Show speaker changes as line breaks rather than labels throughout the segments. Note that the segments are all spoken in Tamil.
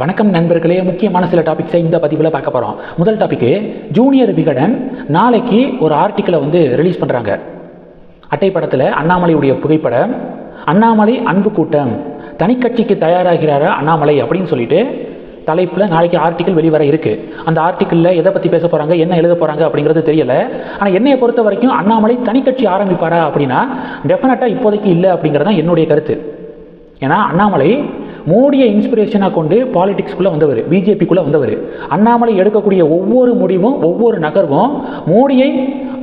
வணக்கம் நண்பர்களே முக்கியமான சில டாபிக்ஸை இந்த பதிவில் பார்க்க போகிறோம் முதல் டாபிக்கு ஜூனியர் விகடன் நாளைக்கு ஒரு ஆர்டிக்கிளை வந்து ரிலீஸ் பண்ணுறாங்க அட்டைப்படத்தில் அண்ணாமலையுடைய புகைப்படம் அண்ணாமலை அன்பு கூட்டம் தனிக்கட்சிக்கு தயாராகிறாரா அண்ணாமலை அப்படின்னு சொல்லிட்டு தலைப்பில் நாளைக்கு ஆர்டிக்கல் வெளிவர இருக்குது அந்த ஆர்டிக்கிளில் எதை பற்றி பேச போகிறாங்க என்ன எழுத போகிறாங்க அப்படிங்கிறது தெரியலை. ஆனால் என்னையை பொறுத்த வரைக்கும் அண்ணாமலை தனிக்கட்சி ஆரம்பிப்பாரா அப்படின்னா டெஃபினட்டாக இப்போதைக்கு இல்லை அப்படிங்கிறது தான் என்னுடைய கருத்து. ஏன்னா அண்ணாமலை மோடியை இன்ஸ்பிரேஷனாக கொண்டு பாலிடிக்ஸ்குள்ளே வந்தவர் பிஜேபிக்குள்ளே வந்தவர். அண்ணாமலை எடுக்கக்கூடிய ஒவ்வொரு முடிவும் ஒவ்வொரு நகர்வும் மோடியை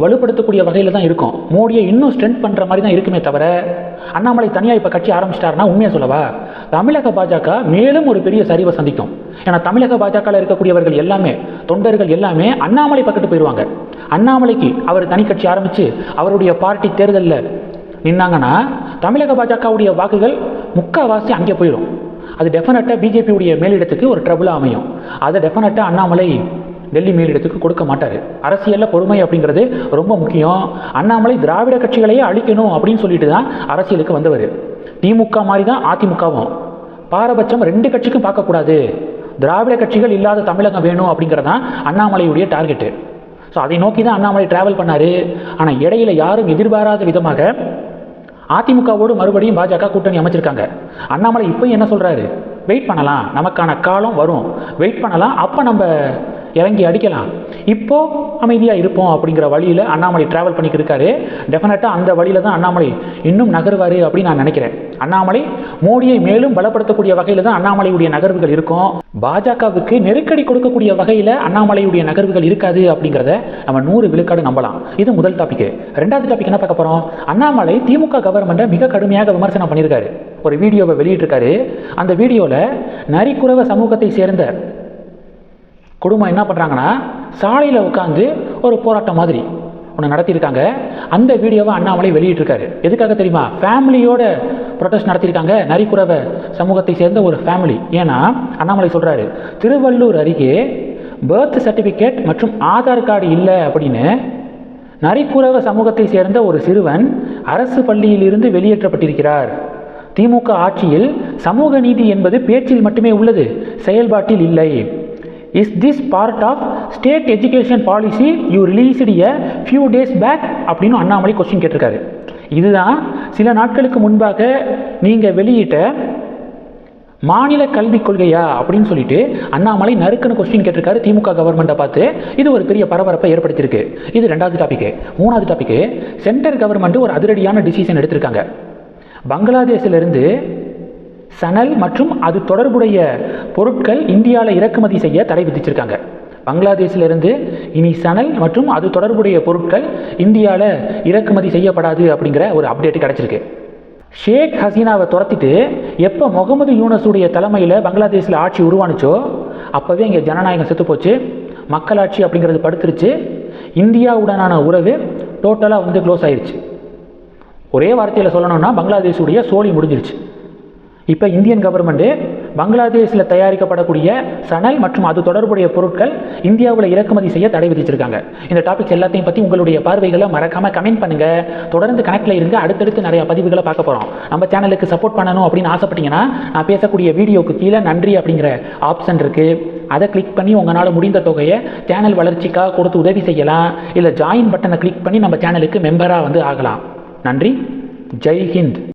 வலுப்படுத்தக்கூடிய வகையில் தான் இருக்கும். மோடியை இன்னும் ஸ்ட்ரென்த் பண்ணுற மாதிரி தான் இருக்குமே தவிர அண்ணாமலை தனியாக இப்போ கட்சி ஆரம்பிச்சிட்டாருன்னா உண்மையாக சொல்லவா? தமிழக பாஜக மேலும் ஒரு பெரிய சரிவை சந்திக்கும். ஏன்னா தமிழக பாஜகவில் இருக்கக்கூடியவர்கள் எல்லாமே தொண்டர்கள் எல்லாமே அண்ணாமலை பக்கத்து போயிடுவாங்க அண்ணாமலைக்கு அவர் தனி கட்சி ஆரம்பித்து அவருடைய பார்ட்டி தேர்தலில் நின்னாங்கன்னா தமிழக பாஜகவுடைய வாக்குகள் முக்கால்வாசி அங்கே போயிடும். அது டெஃபினட்டாக பிஜேபியுடைய மேலிடத்துக்கு ஒரு ட்ரபுளாக அமையும். அதை டெஃபினட்டாக அண்ணாமலை டெல்லி மேலிடத்துக்கு கொடுக்க மாட்டார். அரசியலில் பொறுமை அப்படிங்கிறது ரொம்ப முக்கியம். அண்ணாமலை திராவிட கட்சிகளையே அழிக்கணும் அப்படின்னு சொல்லிட்டு தான் அரசியலுக்கு வந்தவர். திமுக மாதிரி தான் அதிமுகவும். பாரபட்சம் ரெண்டு கட்சிக்கும் பார்க்கக்கூடாது. திராவிட கட்சிகள் இல்லாத தமிழகம் வேணும் அப்படிங்கிறது தான் அண்ணாமலையுடைய டார்கெட்டு ஸோ அதை நோக்கி தான் அண்ணாமலை ட்ராவல் பண்ணார். ஆனால் இடையில யாரும் எதிர்பாராத விதமாக அதிமுகவோடு மறுபடியும் பாஜக கூட்டணி அமைச்சிருக்காங்க. அண்ணாமலை இப்போ என்ன சொல்கிறாரு வெயிட் பண்ணலாம். நமக்கான காலம் வரும். வெயிட் பண்ணலாம். அப்போ நம்ம இறங்கி அடிக்கலாம். இப்போ அமைதியாக இருப்போம் அப்படிங்கிற வழியில் அண்ணாமலை ட்ராவல் பண்ணிக்கிட்டு இருக்காரு டெஃபினட்டாக அந்த வழியில் தான் அண்ணாமலை இன்னும் நகர்வார் அப்படின்னு நான் நினைக்கிறேன். அண்ணாமலை மோடியை மேலும் பலப்படுத்தக்கூடிய வகையில் தான் அண்ணாமலையுடைய நகர்வுகள் இருக்கும். பாஜகவுக்கு நெருக்கடி கொடுக்கக்கூடிய வகையில் அண்ணாமலையுடைய நகர்வுகள் இருக்காது அப்படிங்கிறத நம்ம நூறு விழுக்காடு நம்பலாம். இது முதல் டாபிக் ரெண்டாவது டாபிக் என்ன பார்க்க போகிறோம் அண்ணாமலை திமுக கவர்மெண்ட்டை மிக கடுமையாக விமர்சனம் பண்ணியிருக்காரு. ஒரு வீடியோவை வெளியிட்டிருக்காரு. அந்த வீடியோவில் நரிக்குறவ சமூகத்தை சேர்ந்த குடும்பம் என்ன பண்ணுறாங்கன்னா சாலையில் உட்காந்து ஒரு போராட்டம் மாதிரி ஒன்று நடத்தியிருக்காங்க. அந்த வீடியோவை அண்ணாமலை வெளியிட்டிருக்காரு. எதுக்காக தெரியுமா? ஃபேமிலியோட ப்ரொட்டஸ்ட் நடத்தியிருக்காங்க. நரிக்குறவ சமூகத்தை சேர்ந்த ஒரு ஃபேமிலி ஏன்னா அண்ணாமலை சொல்கிறாரு திருவள்ளூர் அருகே பர்த் சர்டிஃபிகேட் மற்றும் ஆதார் கார்டு இல்லை அப்படின்னு நரிக்குறவ சமூகத்தை சேர்ந்த ஒரு சிறுவன் அரசு பள்ளியிலிருந்து வெளியேற்றப்பட்டிருக்கிறார். திமுக ஆட்சியில் சமூக நீதி என்பது பேச்சில் மட்டுமே உள்ளது செயல்பாட்டில் இல்லை. Is this part of state education policy you released a few days back அப்படின்னு அண்ணாமலை கொஸ்டின் கேட்டிருக்காரு. இதுதான் சில நாட்களுக்கு முன்பாக நீங்கள் வெளியிட்ட மாநில கல்விக் கொள்கையா அப்படின்னு சொல்லிட்டு அண்ணாமலை நறுக்குன்னு கொஸ்டின் கேட்டிருக்காரு திமுக கவர்மெண்ட்டை பார்த்து. இது ஒரு பெரிய பரபரப்பை ஏற்படுத்தியிருக்கு. இது ரெண்டாவது டாபிக்கு மூணாவது டாபிக்கு சென்ட்ரல் கவர்மெண்ட் ஒரு அதிரடியான டிசிஷன் எடுத்திருக்காங்க. பங்களாதேஷிலிருந்து சணல் மற்றும் அது தொடர்புடைய பொருட்கள் இந்தியாவில் இறக்குமதி செய்ய தடை விதிச்சிருக்காங்க. பங்களாதேஷிலிருந்து இனி சணல் மற்றும் அது தொடர்புடைய பொருட்கள் இந்தியாவில் இறக்குமதி செய்யப்படாது அப்படிங்கிற ஒரு அப்டேட் கிடச்சிருக்கு. ஷேக் ஹசீனாவை துரத்திட்டு எப்போ முகமது யூனஸுடைய தலைமையில் பங்களாதேஷில் ஆட்சி உருவானுச்சோ அப்போவே இங்கே ஜனநாயகம் செத்து போச்சு மக்களாட்சி அப்படிங்கிறது படுத்துருச்சு இந்தியாவுடனான உறவு டோட்டலாக வந்து க்ளோஸ் ஆயிடுச்சு ஒரே வார்த்தையில் சொல்லணும்னா பங்களாதேஷுடைய சோழி முடிஞ்சிருச்சு. இப்போ இந்தியன் கவர்மெண்ட்டு பங்களாதேஷில் தயாரிக்கப்படக்கூடிய சணல் மற்றும் அது தொடர்புடைய பொருட்கள் இந்தியாவில் இறக்குமதி செய்ய தடை விதிச்சிருக்காங்க. இந்த டாபிக்ஸ் எல்லாத்தையும் பற்றி உங்களுடைய பார்வைகளை மறக்காமல் கமெண்ட் பண்ணுங்கள் தொடர்ந்து கனெக்டில் இருங்க. அடுத்தடுத்து நிறைய பதிவுகளை பார்க்க போகிறோம் நம்ம சேனலுக்கு சப்போர்ட் பண்ணணும் அப்படின்னு ஆசைப்பட்டீங்கன்னா நான் பேசக்கூடிய வீடியோக்கு கீழே நன்றி அப்படிங்கிற ஆப்ஷன் இருக்குது அதை கிளிக் பண்ணி உங்களால் முடிந்த தொகையை சேனல் வளர்ச்சிக்காக கொடுத்து உதவி செய்யலாம். இல்லை ஜாயின் பட்டனை கிளிக் பண்ணி நம்ம சேனலுக்கு மெம்பராக வந்து ஆகலாம். நன்றி. ஜெய் ஹிந்த்.